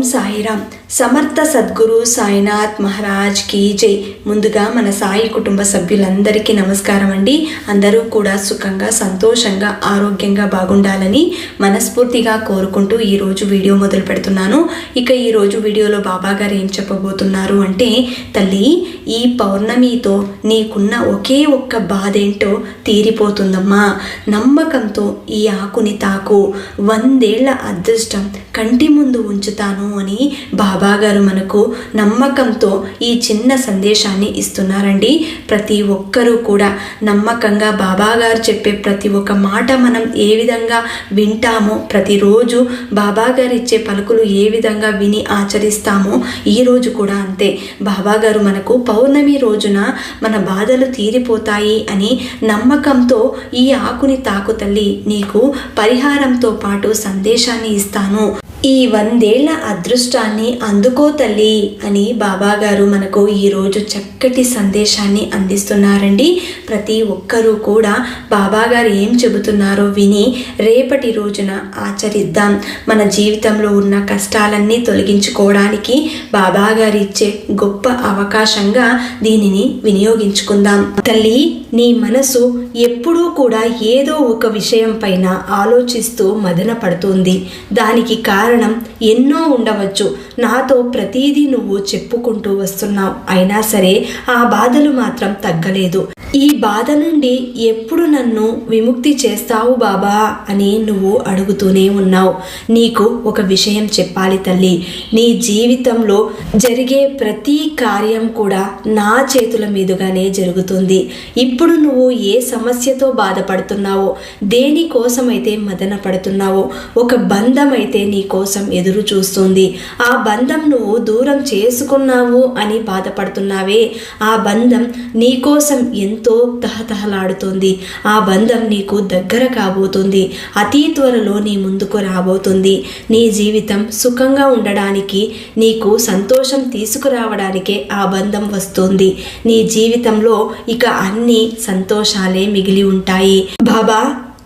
Muzahirem Samarth Sadguru Sainath Maharaj కీ జై. ముందుగా మన సాయి కుటుంబ సభ్యులందరికీ నమస్కారం అండి. అందరూ కూడా సుఖంగా సంతోషంగా ఆరోగ్యంగా బాగుండాలని మనస్ఫూర్తిగా కోరుకుంటూ ఈరోజు వీడియో మొదలు పెడుతున్నాను. ఇక ఈరోజు వీడియోలో బాబాగారు ఏం చెప్పబోతున్నారు అంటే తల్లి ఈ పౌర్ణమితో నీకున్న ఒకే ఒక్క బాధ ఏంటో తీరిపోతుందమ్మా. నమ్మకంతో ఈ ఆకుని తాకు. వందేళ్ళ అదృష్టం కంటి ముందు ఉంచుతాను అని బాబా బాబాగారు మనకు నమ్మకంతో ఈ చిన్న సందేశాన్ని ఇస్తున్నారండి. ప్రతి ఒక్కరూ కూడా నమ్మకంగా బాబాగారు చెప్పే ప్రతి ఒక్క మాట మనం ఏ విధంగా వింటామో ప్రతిరోజు బాబాగారు ఇచ్చే పలుకులు ఏ విధంగా విని ఆచరిస్తామో ఈ రోజు కూడా అంతే. బాబాగారు మనకు పౌర్ణమి రోజున మన బాధలు తీరిపోతాయి అని నమ్మకంతో ఈ ఆకుని తాకు తల్లి నీకు పరిహారంతో పాటు సందేశాన్ని ఇస్తాను. ఈ వందేళ్ళ అదృష్టాన్ని అందుకో తల్లి అని బాబాగారు మనకు ఈరోజు చక్కటి సందేశాన్ని అందిస్తున్నారండి. ప్రతి ఒక్కరూ కూడా బాబాగారు ఏం చెబుతున్నారో విని రేపటి రోజున ఆచరిద్దాం. మన జీవితంలో ఉన్న కష్టాలన్నీ తొలగించుకోవడానికి బాబాగారు ఇచ్చే గొప్ప అవకాశంగా దీనిని వినియోగించుకుందాం. తల్లి నీ మనసు ఎప్పుడూ కూడా ఏదో ఒక విషయం పైన ఆలోచిస్తూ మదన పడుతుంది. దానికి కారణం కారణం ఎన్నో ఉండవచ్చు. నాతో ప్రతిదీ నువ్వు చెప్పుకుంటూ వస్తున్నావు. అయినా సరే ఆ బాధలు మాత్రం తగ్గలేదు. ఈ బాధ నుండి ఎప్పుడు నన్ను విముక్తి చేస్తావు బాబా అని నువ్వు అడుగుతూనే ఉన్నావు. నీకు ఒక విషయం చెప్పాలి తల్లి. నీ జీవితంలో జరిగే ప్రతి కార్యం కూడా నా చేతుల మీదుగానే జరుగుతుంది. ఇప్పుడు నువ్వు ఏ సమస్యతో బాధపడుతున్నావో దేనికోసమైతే మదన పడుతున్నావో ఒక బంధం అయితే నీ కోసం ఎదురు చూస్తుంది. ఆ బంధం నువ్వు దూరం చేసుకున్నావు అని బాధపడుతున్నావే. ఆ బంధం నీ కోసం ఎంతో తహతహలాడుతుంది. ఆ బంధం నీకు దగ్గర కాబోతుంది. అతి త్వరలో నీ ముందుకు రాబోతుంది. నీ జీవితం సుఖంగా ఉండడానికి నీకు సంతోషం తీసుకురావడానికే ఆ బంధం వస్తుంది. నీ జీవితంలో ఇక అన్ని సంతోషాలే మిగిలి ఉంటాయి. బాబా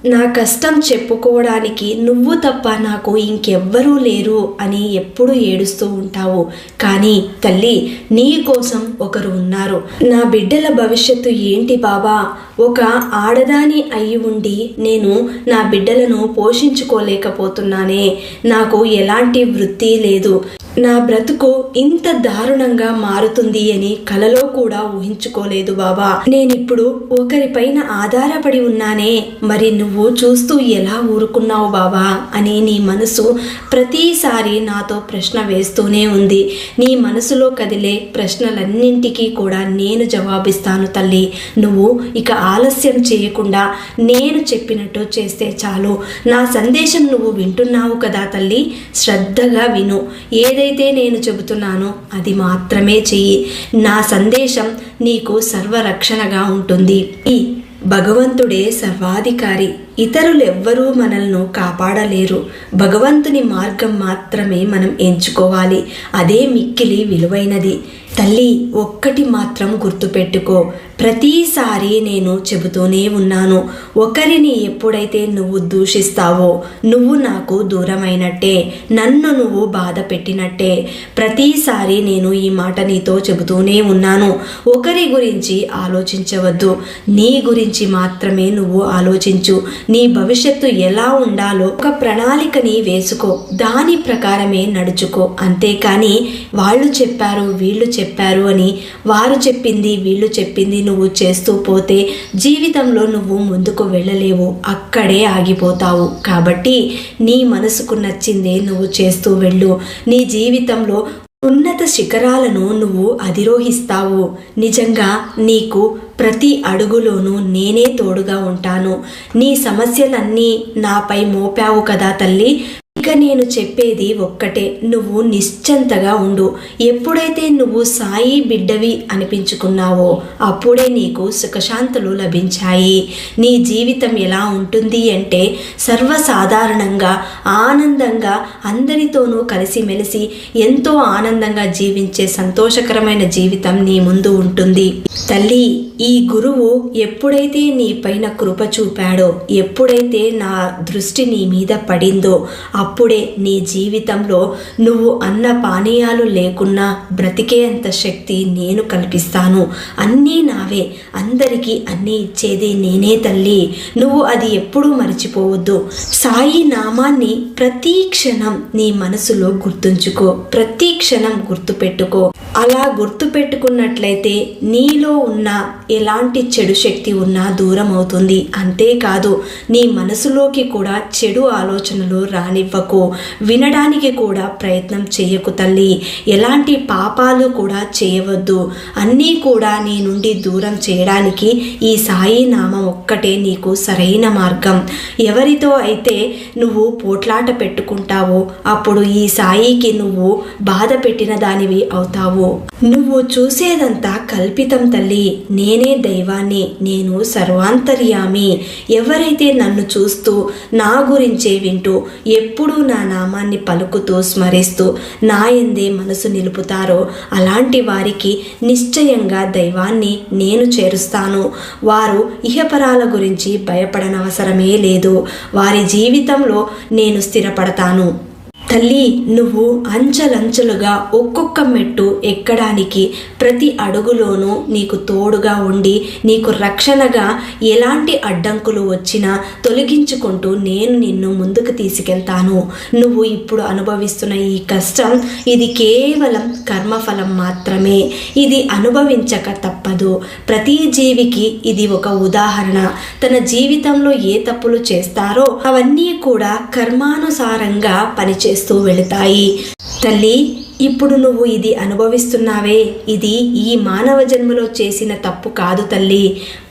నా కష్టం చెప్పుకోవడానికి నువ్వు తప్ప నాకు ఇంకెవ్వరూ లేరు అని ఎప్పుడు ఏడుస్తూ ఉంటావు. కానీ తల్లి నీ కోసం ఒకరు ఉన్నారు. నా బిడ్డల భవిష్యత్తు ఏంటి బాబా? ఒక ఆడదాని అయి ఉండి నేను నా బిడ్డలను పోషించుకోలేకపోతున్నానే. నాకు ఎలాంటి వృత్తి లేదు. నా బ్రతుకు ఇంత దారుణంగా మారుతుంది అని కలలో కూడా ఊహించుకోలేదు బాబా. నేనిప్పుడు ఒకరిపైన ఆధారపడి ఉన్నానే. మరి నువ్వు చూస్తూ ఎలా ఊరుకున్నావు బాబా? అని నీ మనసు ప్రతిసారి నాతో ప్రశ్న వేస్తూనే ఉంది. నీ మనసులో కదిలే ప్రశ్నలన్నింటికీ కూడా నేను జవాబిస్తాను తల్లి. నువ్వు ఇక ఆలస్యం చేయకుండా నేను చెప్పినట్టు చేస్తే చాలు. నా సందేశం నువ్వు వింటున్నావు కదా తల్లి. శ్రద్ధగా విను. ఏదైతే నేను చెబుతున్నానో అది మాత్రమే చెయ్యి. నా సందేశం నీకు సర్వరక్షణగా ఉంటుంది. ఈ భగవంతుడే సర్వాధికారి. ఇతరులెవ్వరూ మనల్ని కాపాడలేరు. భగవంతుని మార్గం మాత్రమే మనం ఎంచుకోవాలి. అదే మిక్కిలి విలువైనది. తల్లి ఒక్కటి మాత్రం గుర్తుపెట్టుకో. ప్రతిసారి నేను చెబుతూనే ఉన్నాను. ఒకరిని ఎప్పుడైతే నువ్వు దూషిస్తావో నువ్వు నాకు దూరమైనట్టే. నన్ను నువ్వు బాధ పెట్టినట్టే. ప్రతిసారి నేను ఈ మాట నీతో చెబుతూనే ఉన్నాను. ఒకరి గురించి ఆలోచించవద్దు. నీ గురించి మాత్రమే నువ్వు ఆలోచించు. నీ భవిష్యత్తు ఎలా ఉండాలో ఒక ప్రణాళికని వేసుకో. దాని ప్రకారమే నడుచుకో. అంతేకాని వాళ్ళు చెప్పారు వీళ్ళు చెప్పారు అని వారు చెప్పింది వీళ్ళు చెప్పింది నువ్వు చేస్తూ పోతే జీవితంలో నువ్వు ముందుకు వెళ్ళలేవు. అక్కడే ఆగిపోతావు. కాబట్టి నీ మనసుకు నచ్చిందే నువ్వు చేస్తూ వెళ్ళు. నీ జీవితంలో ఉన్నత శిఖరాలను నువ్వు అధిరోహిస్తావు. నిజంగా నీకు ప్రతి అడుగులోనూ నేనే తోడుగా ఉంటాను. నీ సమస్యలన్నీ నాపై మోపావు కదా తల్లి. ఇక నేను చెప్పేది ఒక్కటే నువ్వు నిశ్చంతగా ఉండు. ఎప్పుడైతే నువ్వు సాయి బిడ్డవి అనిపించుకున్నావో అప్పుడే నీకు సుఖశాంతులు లభించాయి. నీ జీవితం ఎలా ఉంటుంది అంటే సర్వసాధారణంగా ఆనందంగా అందరితోనూ కలిసిమెలిసి ఎంతో ఆనందంగా జీవించే సంతోషకరమైన జీవితం నీ ముందు ఉంటుంది. తల్లి ఈ గురువు ఎప్పుడైతే నీ పైన కృప చూపాడో ఎప్పుడైతే నా దృష్టి నీ మీద పడిందో అప్పుడే నీ జీవితంలో నువ్వు అన్న పానీయాలు లేకున్నా బ్రతికే అంత శక్తి నేను కల్పిస్తాను. అన్నీ నావే. అందరికీ అన్నీ ఇచ్చేది నేనే తల్లి. నువ్వు అది ఎప్పుడూ మర్చిపోవద్దు. సాయి నామాన్ని ప్రతి క్షణం నీ మనసులో గుర్తుంచుకో. ప్రతి క్షణం గుర్తుపెట్టుకో. అలా గుర్తు పెట్టుకున్నట్లయితే నీలో ఉన్న ఎలాంటి చెడు శక్తి ఉన్నా దూరం అవుతుంది అంతేకాదు నీ మనసులోకి కూడా చెడు ఆలోచనలు రానివ్వకు. వినడానికి కూడా ప్రయత్నం చేయకు తల్లి. ఎలాంటి పాపాలు కూడా చేయవద్దు. అన్నీ కూడా నీ నుండి దూరం చేయడానికి ఈ సాయి నామం ఒక్కటే నీకు సరైన మార్గం. ఎవరితో అయితే నువ్వు పోట్లాట పెట్టుకుంటావో అప్పుడు ఈ సాయికి నువ్వు బాధ పెట్టిన దానివి అవుతావు. నువ్వు చూసేదంతా కల్పితం తల్లి. నేనే దైవాన్ని నేను సర్వాంతర్యామి. ఎవరైతే నన్ను చూస్తూ నా గురించే వింటూ ఎప్పుడూ నా నామాన్ని పలుకుతూ స్మరిస్తూ నా ఎందే మనసు నిలుపుతారో అలాంటి వారికి నిశ్చయంగా దైవాన్ని నేను చేరుస్తాను. వారు ఇహపరాల గురించి భయపడనవసరమే లేదు. వారి జీవితంలో నేను స్థిరపడతాను. తల్లి నువ్వు అంచెలంచెలుగా ఒక్కొక్క మెట్టు ఎక్కడానికి ప్రతి అడుగులోనూ నీకు తోడుగా ఉండి నీకు రక్షణగా ఎలాంటి అడ్డంకులు వచ్చినా తొలగించుకుంటూ నేను నిన్ను ముందుకు తీసుకెళ్తాను. నువ్వు ఇప్పుడు అనుభవిస్తున్న ఈ కష్టం ఇది కేవలం కర్మఫలం మాత్రమే. ఇది అనుభవించక తప్పదు. ప్రతి జీవికి ఇది ఒక ఉదాహరణ. తన జీవితంలో ఏ తప్పులు చేస్తారో అవన్నీ కూడా కర్మానుసారంగా పనిచే చేస్తూ వెళతాయి. తల్లి ఇప్పుడు నువ్వు ఇది అనుభవిస్తున్నావే. ఇది ఈ మానవ జన్మలో చేసిన తప్పు కాదు తల్లి.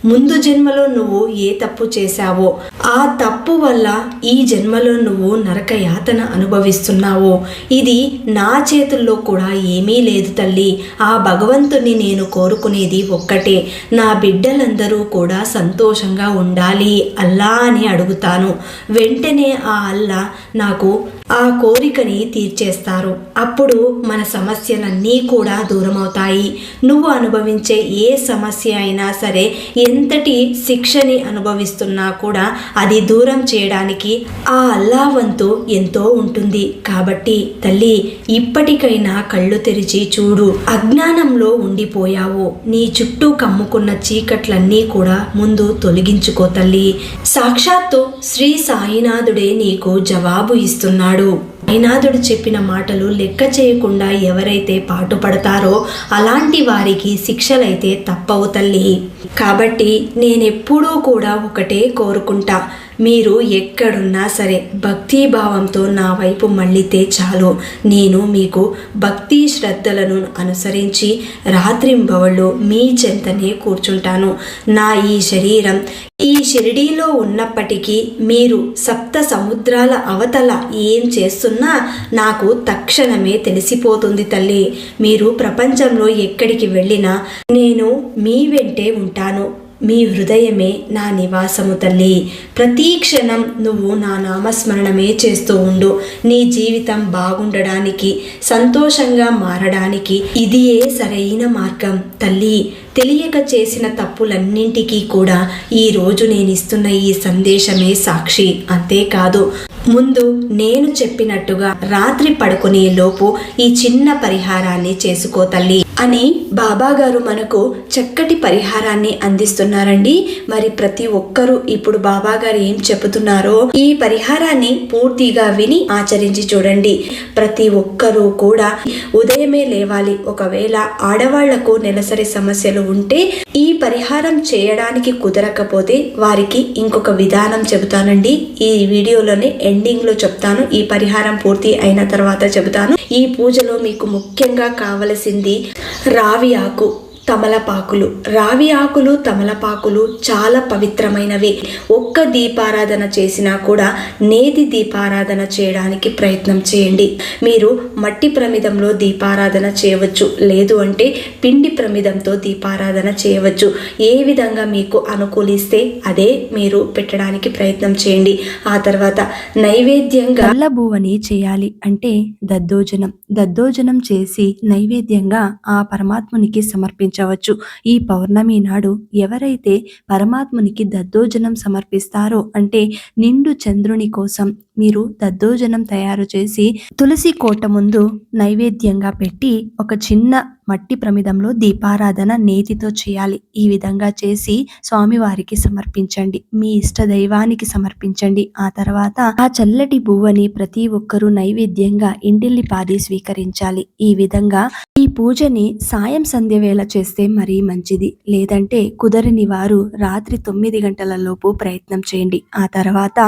ముందు జన్మలో నువ్వు ఏ తప్పు చేశావో ఆ తప్పు వల్ల ఈ జన్మలో నువ్వు నరక యాతన అనుభవిస్తున్నావో. ఇది నా చేతుల్లో కూడా ఏమీ లేదు తల్లి. ఆ భగవంతుని నేను కోరుకునేది ఒక్కటే. నా బిడ్డలందరూ కూడా సంతోషంగా ఉండాలి అల్లా అని అడుగుతాను. వెంటనే ఆ అల్లా నాకు ఆ కోరికని తీర్చేస్తారు. అప్పుడు మన సమస్యలన్నీ కూడా దూరమవుతాయి. నువ్వు అనుభవించే ఏ సమస్య అయినా సరే ఎంతటి శిక్షని అనుభవిస్తున్నా కూడా అది దూరం చేయడానికి ఆ అల్లావంతు ఎంతో ఉంటుంది. కాబట్టి తల్లి ఇప్పటికైనా కళ్ళు తెరిచి చూడు. అజ్ఞానంలో ఉండిపోయావు. నీ చుట్టూ కమ్ముకున్న చీకట్లన్నీ కూడా ముందు తొలగించుకో తల్లి. సాక్షాత్తు శ్రీ సాయినాథుడే నీకు జవాబు ఇస్తున్నాడు. సాయినాథుడు చెప్పిన మాటలు లెక్క చేయకుండా ఎవరైతే పాటుపడతారో అలాంటి వారికి శిక్షలైతే తప్పవు తల్లి. కాబట్టి నేనెప్పుడూ కూడా ఒకటే కోరుకుంటా. మీరు ఎక్కడున్నా సరే భక్తి భావంతో నా వైపు మళ్ళితే చాలు. నేను మీకు భక్తి శ్రద్ధలను అనుసరించి రాత్రింబవళ్ళు మీ చెంతనే కూర్చుంటాను. నా ఈ శరీరం ఈ షిరిడీలో ఉన్నప్పటికీ మీరు సప్త సముద్రాల అవతల ఏం చేస్తున్నా నాకు తక్షణమే తెలిసిపోతుంది తల్లి. మీరు ప్రపంచంలో ఎక్కడికి వెళ్ళినా నేను మీ వెంటే ఉంటాను. మీ హృదయమే నా నివాసము తల్లి ప్రతి క్షణం నువ్వు నా నామస్మరణమే చేస్తూ ఉండు. నీ జీవితం బాగుండడానికి సంతోషంగా మారడానికి ఇదియే సరైన మార్గం తల్లి. తెలియక చేసిన తప్పులన్నింటికీ కూడా ఈ రోజు నేను ఇస్తున్న ఈ సందేశమే సాక్షి. అంతేకాదు ముందు నేను చెప్పినట్టుగా రాత్రి పడుకునే లోపు ఈ చిన్న పరిహారాన్ని చేసుకో తల్లి అని బాబాగారు మనకు చక్కటి పరిహారాన్ని అందిస్తున్నారండి. మరి ప్రతి ఒక్కరూ ఇప్పుడు బాబాగారు ఏం చెబుతున్నారో ఈ పరిహారాన్ని పూర్తిగా విని ఆచరించి చూడండి. ప్రతి ఒక్కరూ కూడా ఉదయమే లేవాలి. ఒకవేళ ఆడవాళ్ళకు నెలసరి సమస్యలు ఉంటే ఈ పరిహారం చేయడానికి కుదరకపోతే వారికి ఇంకొక విధానం చెబుతానండి. ఈ వీడియోలోనే ఎండింగ్లో చెప్తాను. ఈ పరిహారం పూర్తి అయిన తర్వాత చెబుతాను. ఈ పూజలో మీకు ముఖ్యంగా కావలసింది రావి ఆకు. తమలపాకులు. రావి ఆకులు తమలపాకులు చాలా పవిత్రమైనవి. ఒక్క దీపారాధన చేసినా కూడా నేతి దీపారాధన చేయడానికి ప్రయత్నం చేయండి. మీరు మట్టి ప్రమిదంలో దీపారాధన చేయవచ్చు. లేదు అంటే పిండి ప్రమిదంతో దీపారాధన చేయవచ్చు. ఏ విధంగా మీకు అనుకూలిస్తే అదే మీరు పెట్టడానికి ప్రయత్నం చేయండి. ఆ తర్వాత నైవేద్యంగా కళ్ళబువ్వని చేయాలి అంటే దద్దోజనం. దద్దోజనం చేసి నైవేద్యంగా ఆ పరమాత్మునికి సమర్పించాలి సమర్పించవచ్చు ఈ పౌర్ణమి నాడు ఎవరైతే పరమాత్మునికి దద్దోజనం సమర్పిస్తారో అంటే నిండు చంద్రుని కోసం మీరు దద్దోజనం తయారు చేసి తులసి కోట ముందు నైవేద్యంగా పెట్టి ఒక చిన్న మట్టి ప్రమిదంలో దీపారాధన నేతితో చేయాలి. ఈ విధంగా చేసి స్వామివారికి సమర్పించండి. మీ ఇష్ట దైవానికి సమర్పించండి. ఆ తర్వాత ఆ చల్లటి బువ్వని ప్రతి ఒక్కరూ నైవేద్యంగా ఇంటిల్లి పాది స్వీకరించాలి. ఈ విధంగా ఈ పూజని సాయం సంధ్య వేళ చేస్తే మరీ మంచిది. లేదంటే కుదరని వారు రాత్రి తొమ్మిది గంటల లోపు ప్రయత్నం చేయండి. ఆ తర్వాత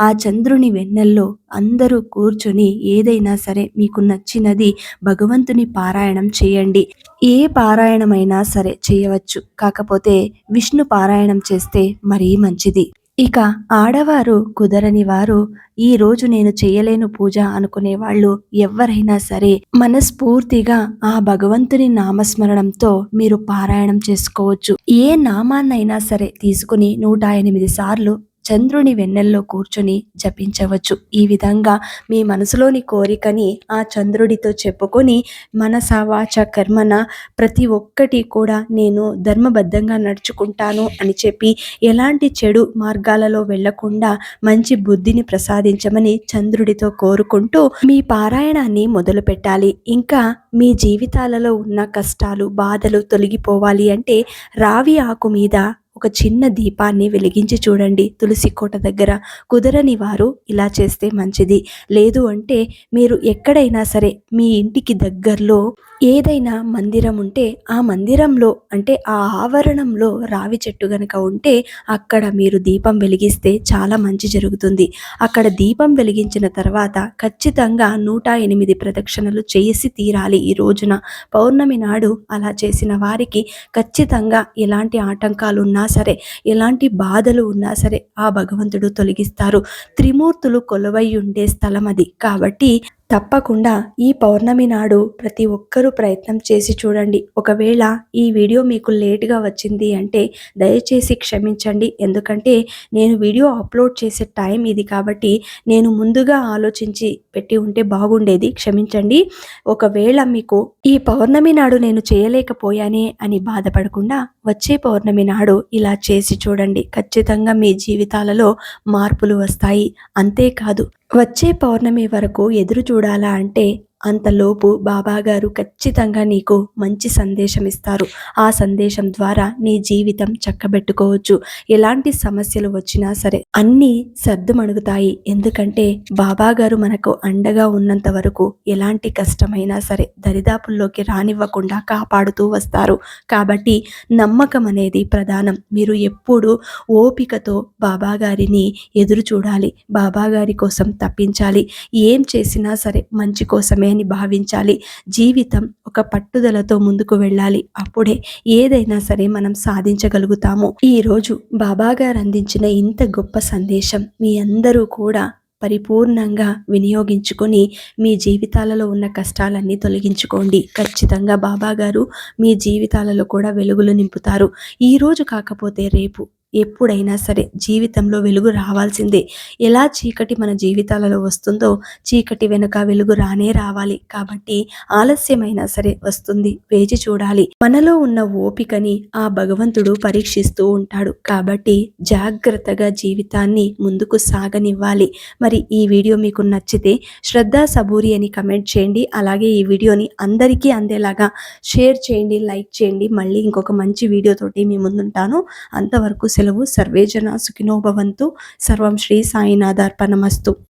ఆ చంద్రుని వెన్నెల్లో అందరూ కూర్చొని ఏదైనా సరే మీకు నచ్చినది భగవంతుని పారాయణం చేయండి. ఏ పారాయణమైనా సరే చేయవచ్చు. కాకపోతే విష్ణు పారాయణం చేస్తే మరీ మంచిది. ఇక ఆడవారు కుదరని వారు ఈ రోజు నేను చేయలేను పూజ అనుకునే వాళ్ళు ఎవరైనా సరే మనస్ఫూర్తిగా ఆ భగవంతుని నామస్మరణంతో మీరు పారాయణం చేసుకోవచ్చు. ఏ నామాన్నైనా సరే తీసుకుని నూట ఎనిమిది సార్లు చంద్రుని వెన్నెల్లో కూర్చొని జపించవచ్చు. ఈ విధంగా మీ మనసులోని కోరికని ఆ చంద్రుడితో చెప్పుకొని మనస వాచ కర్మన ప్రతి ఒక్కటి కూడా నేను ధర్మబద్ధంగా నడుచుకుంటాను అని చెప్పి ఎలాంటి చెడు మార్గాలలో వెళ్ళకుండా మంచి బుద్ధిని ప్రసాదించమని చంద్రుడితో కోరుకుంటూ మీ పారాయణాన్ని మొదలు పెట్టాలి. ఇంకా మీ జీవితాలలో ఉన్న కష్టాలు బాధలు తొలగిపోవాలి అంటే రావి ఆకు మీద ఒక చిన్న దీపాన్ని వెలిగించి చూడండి తులసి కోట దగ్గర. కుదరని వారు ఇలా చేస్తే మంచిది. లేదు అంటే మీరు ఎక్కడైనా సరే మీ ఇంటికి దగ్గరలో ఏదైనా మందిరం ఉంటే ఆ మందిరంలో అంటే ఆ ఆవరణంలో రావి చెట్టు గనక ఉంటే అక్కడ మీరు దీపం వెలిగిస్తే చాలా మంచి జరుగుతుంది. అక్కడ దీపం వెలిగించిన తర్వాత ఖచ్చితంగా నూట ఎనిమిది ప్రదక్షిణలు చేసి తీరాలి ఈ రోజున. పౌర్ణమి నాడు అలా చేసిన వారికి ఖచ్చితంగా ఎలాంటి ఆటంకాలున్నా సరే ఎలాంటి బాధలు ఉన్నా సరే ఆ భగవంతుడు తొలగిస్తారు. త్రిమూర్తులు కొలువై ఉండే స్థలం అది. కాబట్టి తప్పకుండా ఈ పౌర్ణమి నాడు ప్రతి ఒక్కరూ ప్రయత్నం చేసి చూడండి. ఒకవేళ ఈ వీడియో మీకు లేట్గా వచ్చింది అంటే దయచేసి క్షమించండి. ఎందుకంటే నేను వీడియో అప్లోడ్ చేసే టైం ఇది కాబట్టి నేను ముందుగా ఆలోచించి పెట్టి ఉంటే బాగుండేది. క్షమించండి. ఒకవేళ మీకు ఈ పౌర్ణమి నాడు నేను చేయలేకపోయానే అని బాధపడకుండా వచ్చే పౌర్ణమి నాడు ఇలా చేసి చూడండి. ఖచ్చితంగా మీ జీవితాలలో మార్పులు వస్తాయి. అంతేకాదు వచ్చే పౌర్ణమి వరకు ఎదురు చూడాలా అంటే అంతలోపు బాబాగారు ఖచ్చితంగా నీకు మంచి సందేశం ఇస్తారు ఆ సందేశం ద్వారా నీ జీవితం చక్కబెట్టుకోవచ్చు. ఎలాంటి సమస్యలు వచ్చినా సరే అన్నీ సర్దుమణుగుతాయి. ఎందుకంటే బాబాగారు మనకు అండగా ఉన్నంత వరకు ఎలాంటి కష్టమైనా సరే దరిదాపుల్లోకి రానివ్వకుండా కాపాడుతూ వస్తారు. కాబట్టి నమ్మకం అనేది ప్రధానం. మీరు ఎప్పుడు ఓపికతో బాబాగారిని ఎదురు చూడాలి బాబాగారి కోసం తప్పించాలి. ఏం చేసినా సరే మంచి కోసమే అని భావించాలి. జీవితం ఒక పట్టుదలతో ముందుకు వెళ్ళాలి. అప్పుడే ఏదైనా సరే మనం సాధించగలుగుతాము. ఈరోజు బాబా గారు అందించిన ఇంత గొప్ప సందేశం మీ అందరూ కూడా పరిపూర్ణంగా వినియోగించుకొని మీ జీవితాలలో ఉన్న కష్టాలన్నీ తొలగించుకోండి. ఖచ్చితంగా బాబా గారు మీ జీవితాలలో కూడా వెలుగులు నింపుతారు. ఈరోజు కాకపోతే రేపు ఎప్పుడైనా సరే జీవితంలో వెలుగు రావాల్సిందే. ఎలా చీకటి మన జీవితాలలో వస్తుందో చీకటి వెనుక వెలుగు రానే రావాలి. కాబట్టి ఆలస్యమైనా సరే వస్తుంది. వేచి చూడాలి. మనలో ఉన్న ఓపికని ఆ భగవంతుడు పరీక్షిస్తూ ఉంటాడు. కాబట్టి జాగ్రత్తగా జీవితాన్ని ముందుకు సాగనివ్వాలి. మరి ఈ వీడియో మీకు నచ్చితే శ్రద్ధా సబూరి అని కమెంట్ చేయండి. అలాగే ఈ వీడియోని అందరికీ అందేలాగా షేర్ చేయండి లైక్ చేయండి. మళ్ళీ ఇంకొక మంచి వీడియోతోటి మీ ముందుంటాను. అంతవరకు సెలవు. సర్వేజన సుఖినోభవంతు సర్వం శ్రీ సాయినాథార్పణమస్తు.